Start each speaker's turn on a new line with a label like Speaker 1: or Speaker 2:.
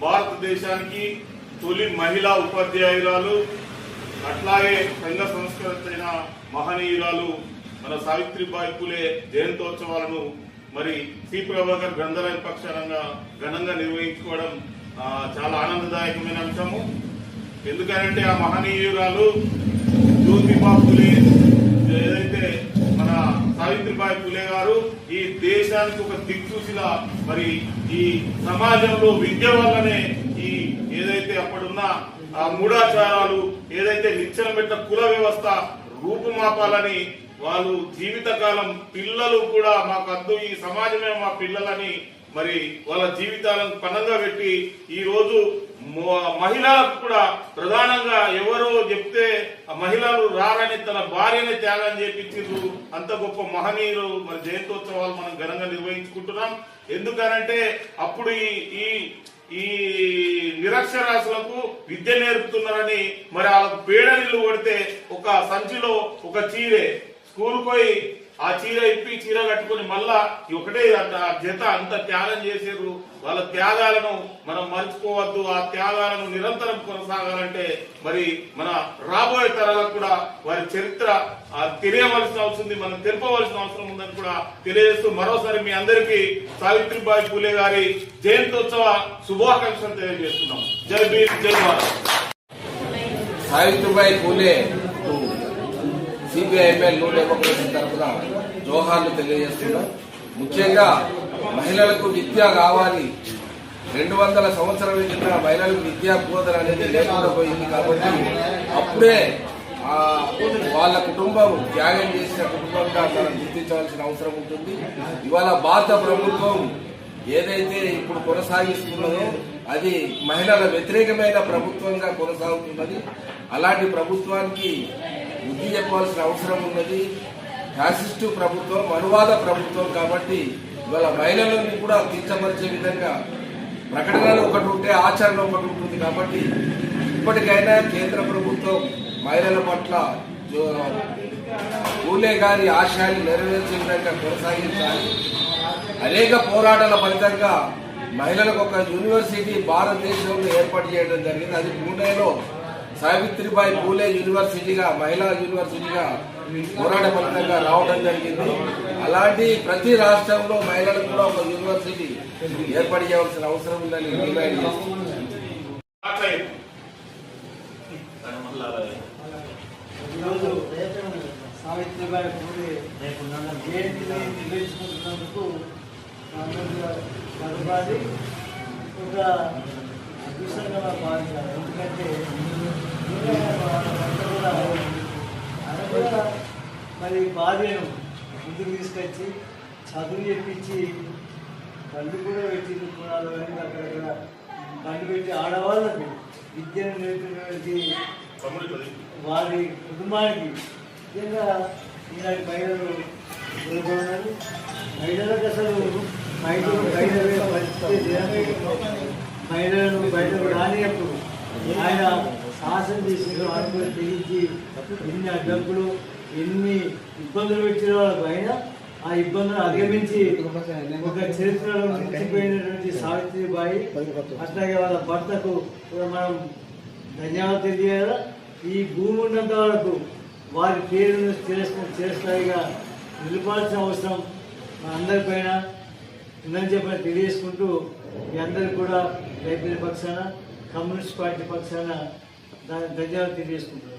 Speaker 1: భారతదేశానికి తొలి మహిళా ఉపాధ్యాయురాలు అట్లాగే సంఘ సంస్కరించిన మహనీయురాలు మన సావిత్రిబాయి పులే జయంతోత్సవాలను మరి సి. ప్రభాకర్ గ్రంథాలయ పక్షానంగా ఘనంగా నిర్వహించుకోవడం చాలా ఆనందదాయకమైన అంశము. ఎందుకంటే ఆ మహనీయురాలు జ్యోతిబా ఏదైతే సావిత్రిబాయి పులే గారు ఈ దేశానికి ఒక దిక్సూచిలా మరి ఈ సమాజంలో విద్య వల్లనే ఈ ఏదైతే అప్పుడున్న ఆ మూఢాచారాలు ఏదైతే నిచ్చెన పెట్ట కుల వ్యవస్థ రూపుమాపాలని వాళ్ళు జీవితకాలం పిల్లలు కూడా మాకు అద్దు ఈ సమాజమే మా పిల్లలని మరి వాళ్ళ జీవితాలను పనంగా పెట్టి ఈ రోజు మహిళలకు కూడా ప్రధానంగా ఎవరో చెప్తే ఆ మహిళలు రారని తన భార్యని త్యాగం చేపించారు అంత గొప్ప మహనీయులు మరి జయంతోత్సవాలు మనం ఘనంగా నిర్వహించుకుంటున్నాం. ఎందుకనంటే అప్పుడు ఈ ఈ ఈ నిరక్షరాస్యులకు విద్య నేర్పుతున్నారని మరి వాళ్ళకు పేడ నీళ్ళు కొడితే ఒక సంచిలో ఒక చీరే. స్కూల్ పోయి ఆ చీర ఇప్పి చీర కట్టుకుని మళ్ళా ఒకటే అంత జత అంత త్యాగం చేసేరు. వాళ్ళ త్యాగాలను మనం మర్చిపోవద్దు. ఆ త్యాగాలను నిరంతరం కొనసాగాలంటే మరి మన రాబోయే తరాలకు కూడా వారి చరిత్ర తెలియవలసిన అవసరం ఉంది. మనం తెలుపవలసిన అవసరం ఉందని కూడా తెలియజేస్తూ మరోసారి మీ అందరికీ సావిత్రిబాయి పూలే గారి జయంతోత్సవ శుభాకాంక్షలు తెలియజేస్తున్నాం. Jai Bhim Jai Bharat.
Speaker 2: Savitribai Phule CPIML new democracy తరఫున జోహార్లు తెలియజేస్తున్నాం ముఖ్యంగా మహిళలకు విద్య కావాలి రెండు వందల సంవత్సరాల కింద మహిళలకు విద్యా బోధన అనేది లేకుండా పోయింది కాబట్టి అప్పుడే వాళ్ళ కుటుంబం త్యాగం చేసిన కుటుంబంగా మనం గుర్తించవలసిన అవసరం ఉంటుంది. ఇవాళ భారత ప్రభుత్వం ఏదైతే ఇప్పుడు కొనసాగిస్తున్నదో అది మహిళల వ్యతిరేకమైన ప్రభుత్వంగా కొనసాగుతున్నది. అలాంటి ప్రభుత్వానికి బుద్ధి చెప్పవలసిన అవసరం ఉన్నది. ఫ్యాసిస్టు ప్రభుత్వం అనువాద ప్రభుత్వం కాబట్టి ఇవాళ మహిళలను కూడా తీర్చపరిచే విధంగా ప్రకటనలు ఒకటి ఉంటే ఆచరణ ఒకటి ఉంటుంది కాబట్టి ఇప్పటికైనా కేంద్ర ప్రభుత్వం మహిళల పట్ల పూలే గారి ఆశయాన్ని నెరవేర్చే విధంగా కొనసాగించాలి. అనేక పోరాటాల ఫలితంగా మహిళలకు ఒక యూనివర్సిటీ భారతదేశంలో ఏర్పాటు చేయడం జరిగింది. అది పూణేలో సావిత్రిబాయి పూలే యూనివర్సిటీగా మహిళా యూనివర్సిటీగా పోరాట ఫలితంగా రావడం జరిగింది. అలాంటి ప్రతి రాష్ట్రంలో మహిళలకు కూడా ఒక యూనివర్సిటీ ఏర్పాటు చేయవలసిన అవసరం ఉందని డిమాండ్
Speaker 3: సావిత్రిబాయి పూలే జయంతిని నిర్వహించుకుంటున్నందుకు ఒక అదృష్టంగా భావించాలి ఎందుకంటే ఆయన కూడా మరి భార్యను ముందుకు తీసుకొచ్చి చదువు చెప్పించి బండి కూడా పెట్టి పునాలు కానీ అక్కడక్కడ బండి పెట్టి ఆడవాళ్ళకి విద్యను నేర్పినటువంటి వారి కుటుంబానికి ముఖ్యంగా ఇలాంటి మహిళలు కోరుకున్నారు మహిళలకు అసలు మహిళలు మహిళలు పోయే బయటకు రానియప్పుడు ఆయన శాసన చేసిన అనుకుని తెగించి ఎన్ని అడ్డంకులు ఎన్ని ఇబ్బందులు పెట్టిన వాళ్ళకు ఆయన ఆ ఇబ్బందులు అధిగమించి ఒక చరిత్రలో నిలిచిపోయినటువంటి సావిత్రిబాయి అట్లాగే వాళ్ళ భర్తకు మనం ధన్యవాదాలు తెలియాలా ఈ భూమి ఉన్నంత వరకు వారి పేరును చిరస్థ చిరస్థాయిగా నిలపాల్సిన అవసరం అందరిపైన ఉందని చెప్పిన తెలియజేసుకుంటూ మీ అందరికి కూడా లైబ్రరీ పక్షాన కమ్యూనిస్ట్ పార్టీ పక్షాన దాని ధన్యవాదాలు తెలియజేసుకుంటున్నాను.